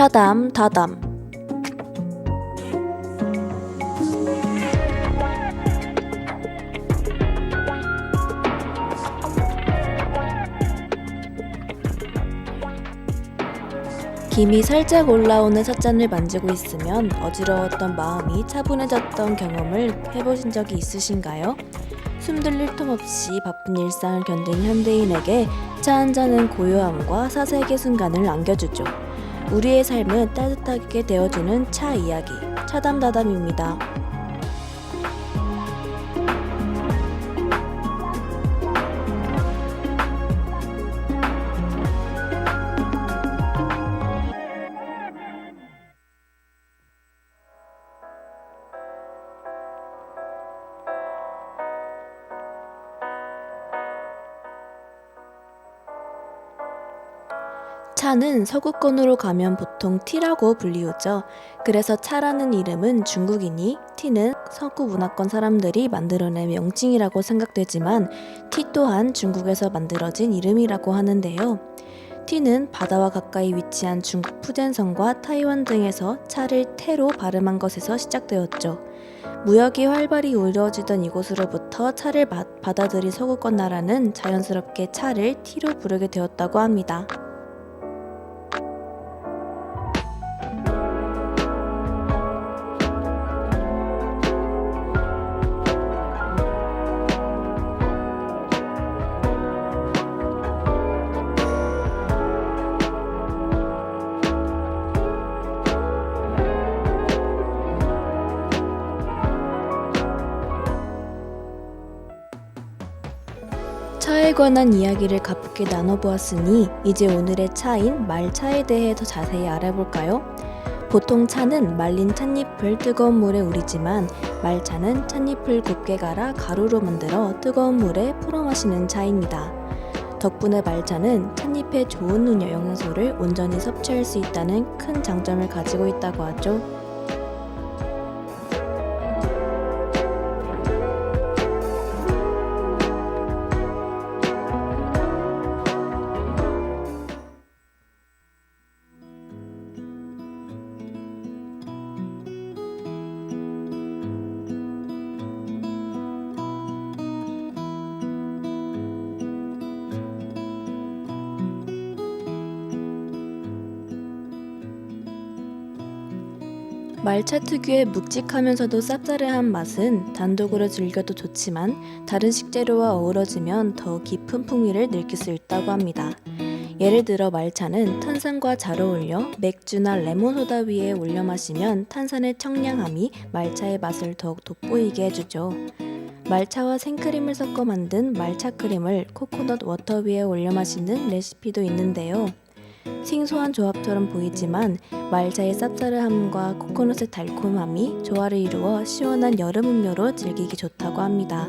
차담 다담 김이 살짝 올라오는 찻잔을 만지고 있으면 어지러웠던 마음이 차분해졌던 경험을 해보신 적이 있으신가요? 숨들릴 틈 없이 바쁜 일상을 견딘 현대인에게 차 한 잔은 고요함과 사색의 순간을 안겨주죠. 우리의 삶을 따뜻하게 데워주는 차 이야기, 차담다담입니다. 차는 서구권으로 가면 보통 티라고 불리우죠. 그래서 차라는 이름은 중국이니 티는 서구 문화권 사람들이 만들어낸 명칭이라고 생각되지만 티 또한 중국에서 만들어진 이름이라고 하는데요. 티는 바다와 가까이 위치한 중국 푸젠성과 타이완 등에서 차를 태로 발음한 것에서 시작되었죠. 무역이 활발히 이루어지던 이곳으로부터 차를 바- 받아들인 서구권 나라는 자연스럽게 차를 티로 부르게 되었다고 합니다. 차에 관한 이야기를 가볍게 나눠보았으니 이제 오늘의 차인 말차에 대해 더 자세히 알아볼까요? 보통 차는 말린 찻잎을 뜨거운 물에 우리지만 말차는 찻잎을 곱게 갈아 가루로 만들어 뜨거운 물에 풀어 마시는 차입니다. 덕분에 말차는 찻잎의 좋은 영양소를 온전히 섭취할 수 있다는 큰 장점을 가지고 있다고 하죠. 말차 특유의 묵직하면서도 쌉싸래한 맛은 단독으로 즐겨도 좋지만 다른 식재료와 어우러지면 더 깊은 풍미를 느낄 수 있다고 합니다. 예를 들어 말차는 탄산과 잘 어울려 맥주나 레몬소다 위에 올려 마시면 탄산의 청량함이 말차의 맛을 더욱 돋보이게 해주죠. 말차와 생크림을 섞어 만든 말차 크림을 코코넛 워터 위에 올려 마시는 레시피도 있는데요. 생소한 조합처럼 보이지만 말차의 쌉싸름함과 코코넛의 달콤함이 조화를 이루어 시원한 여름 음료로 즐기기 좋다고 합니다.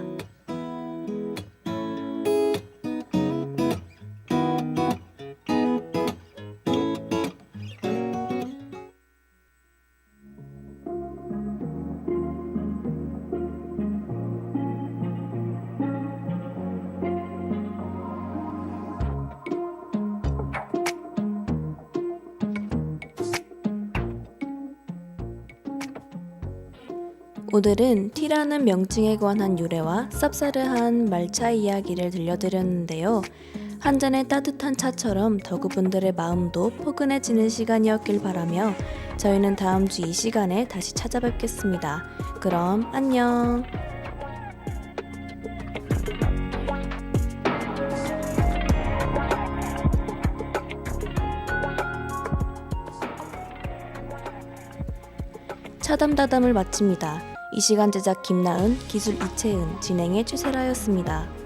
오늘은 티라는 명칭에 관한 유래와 쌉싸르한 말차 이야기를 들려드렸는데요. 한 잔의 따뜻한 차처럼 덕후분들의 마음도 포근해지는 시간이었길 바라며 저희는 다음 주 이 시간에 다시 찾아뵙겠습니다. 그럼 안녕. 차담다담을 마칩니다. 이 시간 제작 김나은, 기술 이채은, 진행의 최세라였습니다.